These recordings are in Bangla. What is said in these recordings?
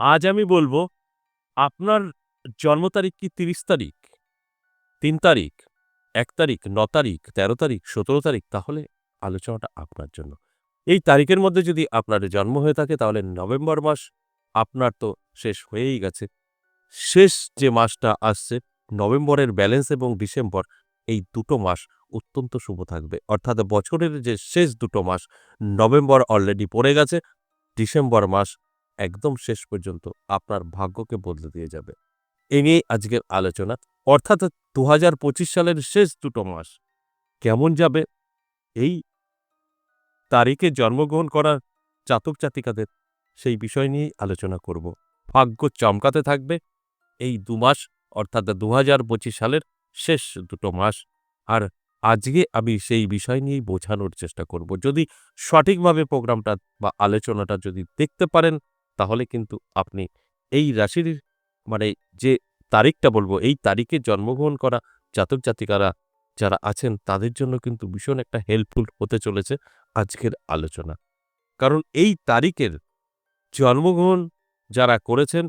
আজ আমি বলব, আপনার জন্ম তারিখ কি তিরিশ তারিখ? তিন তারিখ, এক তারিখ, ন তারিখ, তেরো তারিখ, সতেরো তারিখ? তাহলে আলোচনাটা আপনার জন্য। এই তারিখের মধ্যে যদি আপনার জন্ম হয়ে থাকে, তাহলে নভেম্বর মাস আপনার তো শেষ হয়েই গেছে। শেষ যে মাসটা আসছে, নভেম্বরের ব্যালেন্স এবং ডিসেম্বর, এই দুটো মাস অত্যন্ত শুভ থাকবে। অর্থাৎ বছরের যে শেষ দুটো মাস, নভেম্বর অলরেডি পড়ে গেছে, ডিসেম্বর মাস একদম শেষ পর্যন্ত আপনার ভাগ্যকে বদলে দিয়ে যাবে। এ নিয়েই আজকের আলোচনা। অর্থাৎ দু সালের শেষ দুটো মাস। কেমন যাবে? এই তারিখে জন্মগ্রহণ করা জাতক জাতিকাদের সেই বিষয় নিয়েই আলোচনা করব। ভাগ্য চমকাতে থাকবে। এই দু মাস, অর্থাৎ দু হাজার পঁচিশ সালের শেষ দুটো মাস। আর আজকে আমি সেই বিষয় নিয়েই বোঝানোর চেষ্টা করব। যদি সঠিকভাবে প্রোগ্রামটা বা আলোচনাটা যদি দেখতে পারেন তাহলে কিন্তু আপনি এই রাশির মানে যে তারিখটা বলব, এই তারিখে জন্মগ্রহণ করা জাতক জাতিকারা যারা আছেন তাদের জন্য কিন্তু ভীষণ একটা হেল্পফুল হতে চলেছে আজকের আলোচনা। কারণ এই তারিখের জন্মগ্রহণ যারা করেছেন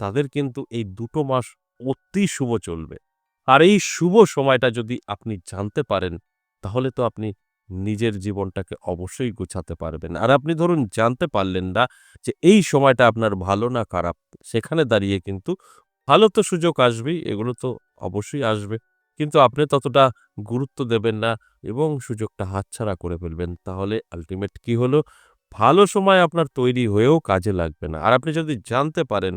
তাদের কিন্তু এই দুটো মাস অতি শুভ চলবে। আর এই শুভ সময়টা যদি আপনি জানতে পারেন, তাহলে তো আপনি নিজের জীবনটাকে অবশ্যই গোছাতে পারবেন। আর আপনি ধরুন জানতে পারলেন না যে এই সময়টা আপনার ভালো না খারাপ, সেখানে দাঁড়িয়ে কিন্তু ভালো তো সুযোগ আসবেই, এগুলো তো অবশ্যই আসবে। কিন্তু আপনি ততটা গুরুত্ব দেবেন না এবং সুযোগটা হাতছাড়া করে ফেলবেন। তাহলে আলটিমেট কি হলো? ভালো সময় আপনার তৈরি হয়েও কাজে লাগবে না। আর আপনি যদি জানতে পারেন,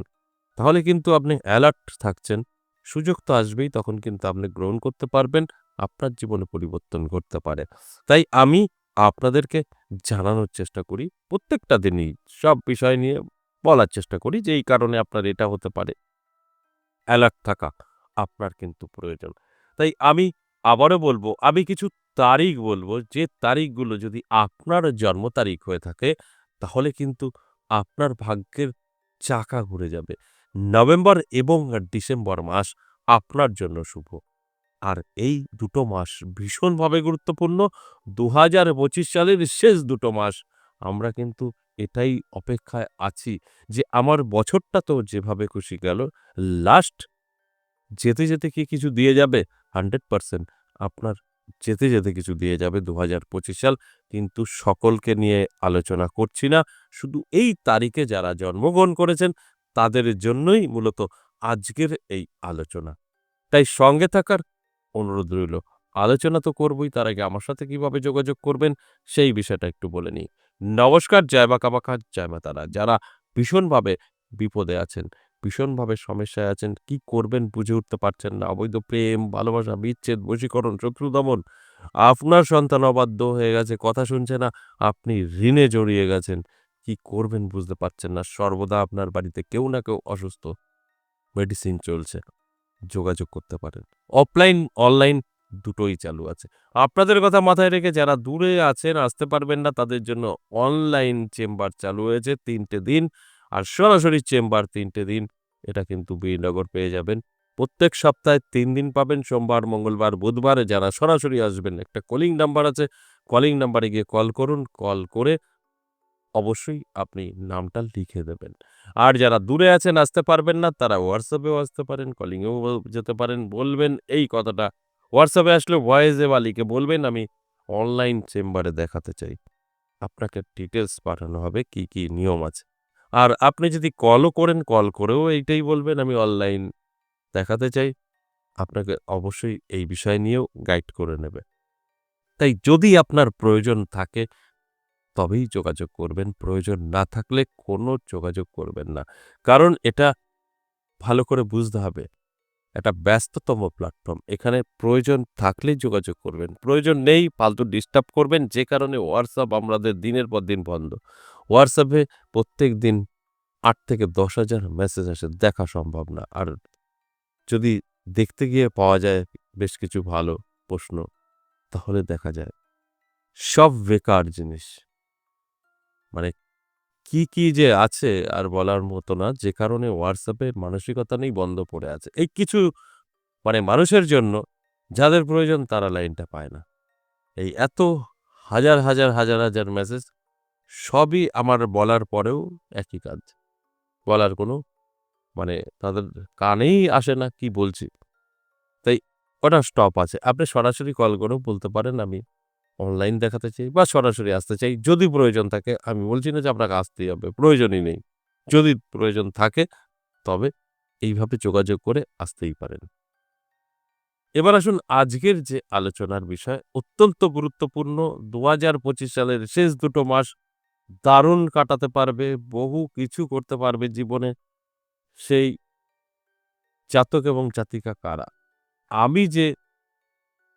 তাহলে কিন্তু আপনি অ্যালার্ট থাকছেন। সুযোগ তো আসবেই, তখন কিন্তু আপনি গ্রহণ করতে পারবেন, আপনার জীবনে পরিবর্তন ঘটতে পারে। তাই আমি আপনাদেরকে জানানোর চেষ্টা করি, প্রত্যেকটা দিনই সব বিষয় নিয়ে বলার চেষ্টা করি যে এই কারণে আপনার এটা হতে পারে। অ্যালার্ট থাকা আপনার কিন্তু প্রয়োজন। তাই আমি আবারও বলব, আমি কিছু তারিখ বলব, যে তারিখগুলো যদি আপনার জন্ম তারিখ হয়ে থাকে, তাহলে কিন্তু আপনার ভাগ্যের চাকা ঘুরে যাবে। নভেম্বর এবং ডিসেম্বর মাস আপনার জন্য শুভ। আর এই দুটো মাস ভীষণভাবে গুরুত্বপূর্ণ। দু হাজার পঁচিশ সালের শেষ দুটো মাস। আমরা কিন্তু এটাই অপেক্ষায় আছি যে আমার বছরটা তো যেভাবে খুশি গেল লাস্ট যেতে যেতে কি কিছু দিয়ে যাবে? Hundred percent. আপনার যেতে যেতে কিছু দিয়ে যাবে দু হাজার পঁচিশ সাল। কিন্তু সকলকে নিয়ে আলোচনা করছি না। শুধু এই তারিখে যারা জন্মগ্রহণ করেছেন তাদের জন্যই মূলত আজকের এই আলোচনা। তাই সঙ্গে থাকার অনুরোধ রইল। আলোচনা তো করবই, তার আগে আমার সাথে কীভাবে যোগাযোগ করবেন সেই বিষয়টা একটু বলে নিই। নমস্কার, জয় মা কামাখা, জয় মা তারা। যারা ভীষণভাবে বিপদে আছেন, ভীষণভাবে সমস্যায় আছেন, কি করবেন বুঝে উঠতে পারছেন না। অবৈধ প্রেম, ভালোবাসা, বিচ্ছেদ, বশীকরণ, শত্রু দমন, আপনার সন্তান অবাধ্য হয়ে গেছে, কথা শুনছে না, আপনি ঋণে জড়িয়ে গেছেন। কি করবেন বুঝতে পারছেন না। সর্বদা আপনার বাড়িতে কেউ না কেউ অসুস্থ। মেডিসিন চলছে, যোগাযোগ করতে পারেন। অফলাইন, অনলাইন দুটোই চালু আছে। আপনাদের কথা মাথায় রেখে যারা দূরে আছেন, আসতে পারবেন না, তাদের জন্য অনলাইন চেম্বার চালু হয়েছে তিনটে দিন। আর সরাসরি চেম্বার তিনটে দিন, এটা কিন্তু বীরনগর পেয়ে যাবেন। প্রত্যেক সপ্তাহে তিন দিন পাবেন, সোমবার, মঙ্গলবার, বুধবারে। যারা সরাসরি আসবেন, একটা কলিং নাম্বার আছে। কলিং নাম্বারে গিয়ে কল করুন, কল করে অবশ্যই আপনি নামটা লিখে দেবেন। আর যারা দূরে আছেন আসতে পারবেন না, তারা হোয়াটসঅ্যাপেও আসতে পারেন, কলিংয়েও যেতে পারেন, বলবেন এই কথাটা। হোয়াটসঅ্যাপে আসলে ভয়েসে বা বলবেন, আমি অনলাইন চেম্বারে দেখাতে চাই। আপনাকে ডিটেলস পাঠানো হবে, কি কি নিয়ম আছে? আর আপনি যদি কলও করেন, কল করেও এইটাই বলবেন, আমি অনলাইন দেখাতে চাই। আপনাকে অবশ্যই এই বিষয় নিয়েও গাইড করে নেবে। তাই যদি আপনার প্রয়োজন থাকে তবেই যোগাযোগ করবেন। প্রয়োজন না থাকলে কোনো যোগাযোগ করবেন না। কারণ এটা ভালো করে বুঝতে হবে। একটা ব্যস্ততম প্ল্যাটফর্ম এখানে প্রয়োজন থাকলেই যোগাযোগ করবেন। প্রয়োজন নেই ফালতু ডিস্টার্ব করবেন, যে কারণে হোয়াটসঅ্যাপ আমাদের দিনের পর দিন বন্ধ। হোয়াটসঅ্যাপে প্রত্যেক দিন আট থেকে দশ হাজার মেসেজ আসে, দেখা সম্ভব না। আর যদি দেখতে গিয়ে পাওয়া যায় বেশ কিছু ভালো প্রশ্ন, তাহলে দেখা যায়। সব বেকার জিনিস। মানে কি কি যে আছে আর বলার মতো না। যে কারণে হোয়াটসঅ্যাপে মানসিকতা নেই, বন্ধ পড়ে আছে। এই কিছু মানে মানুষের জন্য যাদের প্রয়োজন তারা লাইনটা পায় না। এই এত হাজার হাজার হাজার হাজার মেসেজ সবই আমার বলার পরেও একই কাজ। বলার কোনো মানে তাদের কানেই আসে না কি বলছি। তাই ওটা স্টপ আছে? আপনি সরাসরি কল করেও বলতে পারেন আমি অনলাইন দেখাতে চাই বা সরাসরি আসতে চাই। যদি প্রয়োজন থাকে, আমি বলছি না যে আপনাকে আসতেই হবে, প্রয়োজনই নেই। যদি প্রয়োজন থাকে, তবে এইভাবে যোগাযোগ করে আসতেই পারেন। এবার আসুন আজকের যে আলোচনার বিষয়, অত্যন্ত গুরুত্বপূর্ণ। দু হাজার পঁচিশ সালের শেষ দুটো মাস দারুণ কাটাতে পারবে, বহু কিছু করতে পারবে জীবনে। সেই জাতক এবং জাতিকা কারা? আমি যে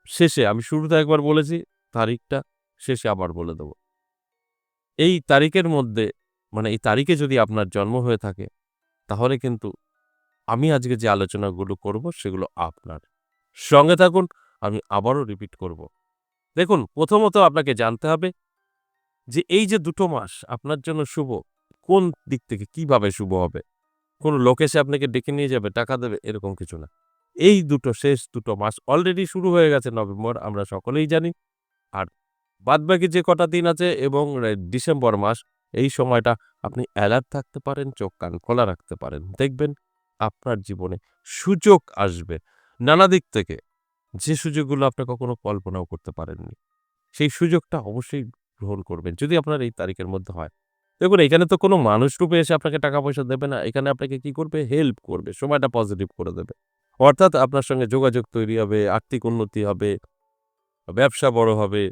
শেষে, আমি শুরুতে একবার বলেছি তারিখটা শেষে আবার বলে দেব। এই তারিখের মধ্যে মানে এই তারিখে যদি আপনার জন্ম হয়ে থাকে, তাহলে কিন্তু আমি আজকে যে আলোচনাগুলো করব সেগুলো আপনার। সঙ্গে থাকুন, আমি আবারও রিপিট করব। দেখুন, প্রথমত আপনাকে জানতে হবে যে এই যে দুটো মাস আপনার জন্য শুভ, কোন দিক থেকে কীভাবে শুভ হবে? কোনো লোক এসে আপনাকে ডেকে নিয়ে যাবে, টাকা দেবে, এরকম কিছু না। এই দুটো শেষ দুটো মাস অলরেডি শুরু হয়ে গেছে নভেম্বর, আমরা সকলেই জানি। আর বাদবাকি যে কটা দিন আছে এবং ডিসেম্বর মাস, এই সময়টা আপনি অ্যালার্ট থাকতে পারেন, চোখ কান খোলা রাখতে পারেন। দেখবেন আপনার জীবনে সুযোগ আসবে নানা দিক থেকে। যে সুযোগগুলো আপনি কখনো কল্পনাও করতে পারেননি। সেই সুযোগটা অবশ্যই গ্রহণ করবেন। যদি আপনার এই তারিখের মধ্যে হয়। দেখুন, এখানে তো কোনো মানুষ রূপে এসে আপনাকে টাকা পয়সা দেবে না। এখানে আপনাকে কি করবে? হেল্প করবে। সময়টা পজিটিভ করে দেবে। অর্থাৎ আপনার সঙ্গে যোগাযোগ তৈরি হবে, আর্থিক উন্নতি হবে ব্যবসা বড় হবে,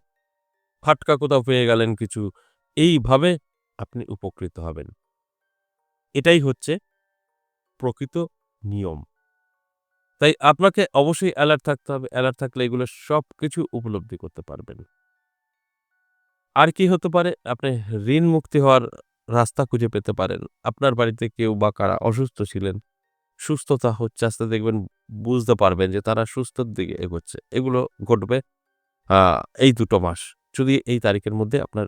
ফাটকা কোথাও পেয়ে গেলেন কিছু, এইভাবে আপনি উপকৃত হবেন। এটাই হচ্ছে প্রকৃত নিয়ম। তাই আপনাকে অবশ্যই অ্যালার্ট থাকতে হবে অ্যালার্ট থাকলে এগুলো সব কিছু উপলব্ধি করতে পারবেন। আর কি হতে পারে? আপনি ঋণ মুক্তি হওয়ার রাস্তা খুঁজে পেতে পারেন। আপনার বাড়িতে কেউ বা কারা অসুস্থ ছিলেন, সুস্থতা হচ্ছে, আস্তে দেখবেন বুঝতে পারবেন যে তারা সুস্থর দিকে এগোচ্ছে। এগুলো ঘটবে এই দুটো মাস যদি এই তারিখের মধ্যে আপনার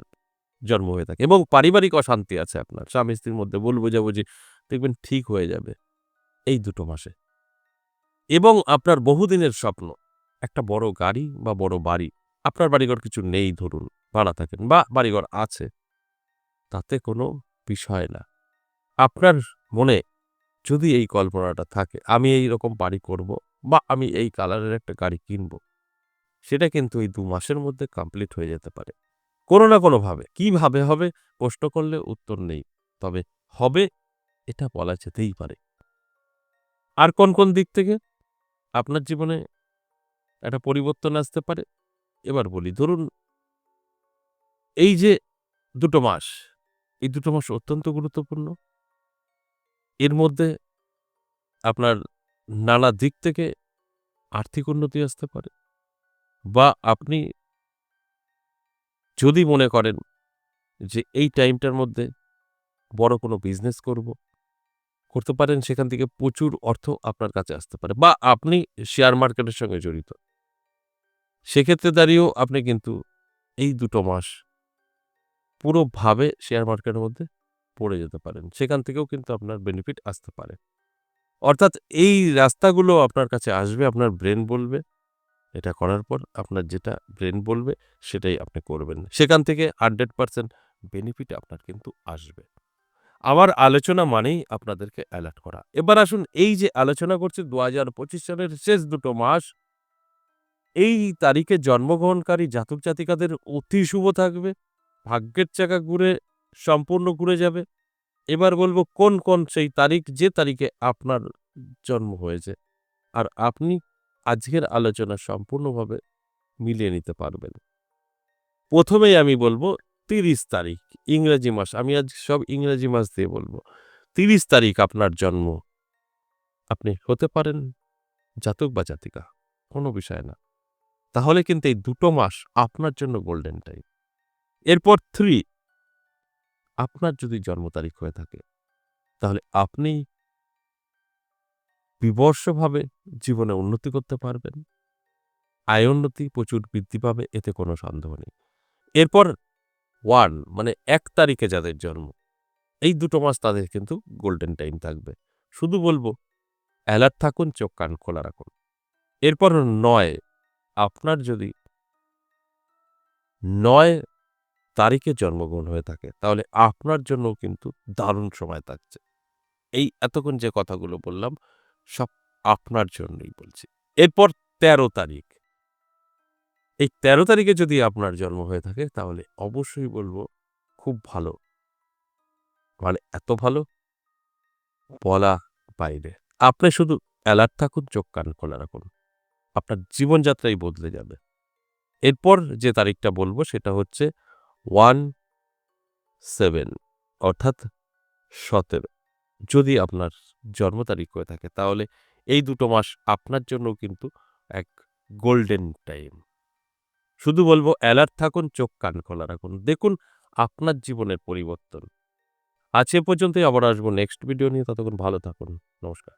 জন্ম হয়ে থাকে এবং পারিবারিক অশান্তি আছে আপনার স্বামী স্ত্রীর মধ্যে ভুল বোঝাবুঝি, দেখবেন ঠিক হয়ে যাবে এই দুটো মাসে। এবং আপনার বহুদিনের স্বপ্ন, একটা বড় গাড়ি বা বড় বাড়ি, আপনার বাড়িঘর কিছু নেই ধরুন, ভাড়া থাকেন বা বাড়িঘর আছে, তাতে কোনো বিষয় না। আপনার মনে যদি এই কল্পনাটা থাকে, আমি এই রকম বাড়ি করব বা আমি এই কালারের একটা গাড়ি কিনব সেটা কিন্তু এই দু মাসের মধ্যে কমপ্লিট হয়ে যেতে পারে। কোনো না কোনোভাবে। কীভাবে হবে? প্রশ্ন করলে উত্তর নেই। তবে হবে এটা বলা যেতেই পারে। আর কোন কোন দিক থেকে? আপনার জীবনে একটা পরিবর্তন আসতে পারে। এবার বলি, ধরুন এই যে দুটো মাস, এই দুটো মাস অত্যন্ত গুরুত্বপূর্ণ। এর মধ্যে আপনার নানা দিক থেকে আর্থিক উন্নতি আসতে পারে। বা আপনি যদি মনে করেন যে এই টাইমটার মধ্যে বড় কোনো বিজনেস করব, করতে পারেন, সেখান থেকে প্রচুর অর্থ আপনার কাছে আসতে পারে বা আপনি শেয়ার মার্কেটের সঙ্গে জড়িত। সেক্ষেত্রে দাঁড়িয়েও আপনি কিন্তু এই দুটো মাস পুরোভাবে শেয়ার মার্কেটের মধ্যে পড়ে যেতে পারেন। সেখান থেকেও কিন্তু আপনার বেনিফিট আসতে পারে। অর্থাৎ এই রাস্তাগুলো আপনার কাছে আসবে, আপনার ব্রেন বলবে এটা করার পর আপনার যেটা ব্রেন বলবে সেটাই আপনি করবেন। সেখান থেকে হান্ড্রেড পারসেন্ট বেনিফিট আপনার কিন্তু আসবে। আমার আলোচনা মানেই আপনাদেরকে অ্যালার্ট করা। এবার আসুন, এই যে আলোচনা করছি দু হাজার পঁচিশ সালের শেষ দুটো মাস, এই তারিখে জন্মগ্রহণকারী জাতক জাতিকাদের অতি শুভ থাকবে, ভাগ্যের চাকা ঘুরে, সম্পূর্ণ ঘুরে যাবে। এবার বলব কোন কোন সেই তারিখ, যে তারিখে আপনার জন্ম হয়েছে। আর আপনি আজকের আলোচনা সম্পূর্ণভাবে মিলিয়ে নিতে পারবেন। প্রথমেই আমি বলব তিরিশ তারিখ, ইংরেজি মাস। আমি আজ সব ইংরেজি মাস দিয়ে বলব। তিরিশ তারিখ আপনার জন্ম। আপনি হতে পারেন জাতক বা জাতিকা, কোনো বিষয় না। তাহলে কিন্তু এই দুটো মাস আপনার জন্য গোল্ডেন টাইম এরপর থ্রি আপনার যদি জন্ম তারিখ হয়ে থাকে, তাহলে আপনি বিবর্ষভাবে জীবনে উন্নতি করতে পারবেন। আয় উন্নতি প্রচুর বৃদ্ধি পাবে, এতে কোনো সন্দেহ নেই। এরপর ওয়ান মানে এক তারিখে যাদের জন্ম, এই দুটো মাস তাদের কিন্তু গোল্ডেন টাইম থাকবে। শুধু বলব, অ্যালার্ট থাকুন, চোখ কান খোলা রাখুন। এরপর নয়, আপনার যদি নয় তারিখে জন্মগ্রহণ হয়ে থাকে, তাহলে আপনার জন্য কিন্তু দারুণ সময় থাকছে। এই এতক্ষণ যে কথাগুলো বললাম সব আপনার জন্যই বলছি। এরপর তেরো তারিখ। এই তেরো তারিখে যদি আপনার জন্ম হয়ে থাকে, তাহলে অবশ্যই বলব খুব ভালো। মানে এত ভালো? বলা বাইরে। আপনি শুধু অ্যালার্ট থাকুন, চোখ কান খোলা রাখুন। আপনার জীবনযাত্রাই বদলে যাবে। এরপর যে তারিখটা বলব, সেটা হচ্ছে ওয়ান সেভেন অর্থাৎ সতেরো। যদি আপনার জন্ম তারিখ হয়ে থাকে। তাহলে এই দুটো মাস আপনার জন্য কিন্তু এক গোল্ডেন টাইম শুধু বলব অ্যালার্ট থাকুন, চোখ কান খোলা রাখুন। দেখুন আপনার জীবনের পরিবর্তন। আজ এ পর্যন্তই, আবার আসব নেক্সট ভিডিও নিয়ে। ততক্ষণ ভালো থাকুন। নমস্কার।